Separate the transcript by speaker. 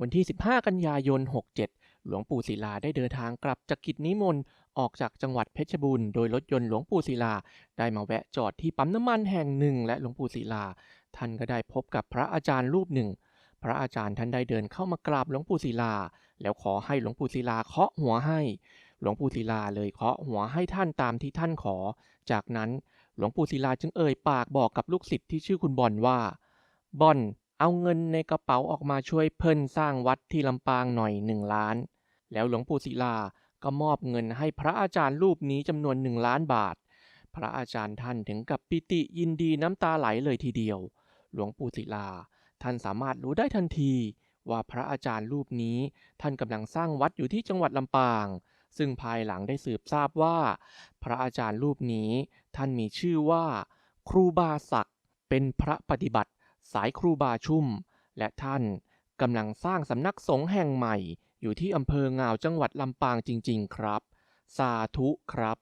Speaker 1: วันที่ 15 กันยายน 67 หลวงปู่ศิลาได้เดินทางกลับจากกิจนิมนต์ออกจากจังหวัดเพชรบูรณ์โดยรถยนต์หลวงปู่ศิลา ได้มาแวะจอดที่ปั๊มน้ำมันแห่งหนึ่ง และหลวงปู่ศิลา ท่านก็ได้พบกับพระอาจารย์รูปหนึ่ง พระอาจารย์ท่านได้เดินเข้ามากราบหลวงปู่ศิลา แล้วขอให้หลวงปู่ศิลาเคาะหัวให้ หลวงปู่ศิลาเลยเคาะหัวให้ท่านตามที่ท่านขอ จากนั้นหลวงปู่ศิลาจึงเอ่ยปากบอกกับลูกศิษย์ที่ชื่อคุณบอลว่า บอล เอาเงินในกระเป๋าออกมาช่วยเพิ่นสร้างวัดที่ลำปางหน่อยหนึ่งล้าน แล้วหลวงปู่ศิลาก็มอบเงินให้พระอาจารย์รูปนี้จำนวนหนึ่งล้านบาท พระอาจารย์ท่านถึงกับปิติยินดีน้ำตาไหลเลยทีเดียว หลวงปู่ศิลา ท่านสามารถรู้ได้ทันทีว่าพระอาจารย์รูปนี้ท่านกำลังสร้างวัดอยู่ที่จังหวัดลำปาง ซึ่งภายหลังได้สืบทราบว่า พระอาจารย์รูปนี้ท่านมีชื่อว่า ครูบาศักดิ์เป็นพระปฏิบัติ สายครูบาชุ่ม และท่านกำลังสร้างสำนักสงฆ์แห่งใหม่ อยู่ที่อำเภองาวจังหวัดลำปางจริง ๆ ครับ สาธุครับ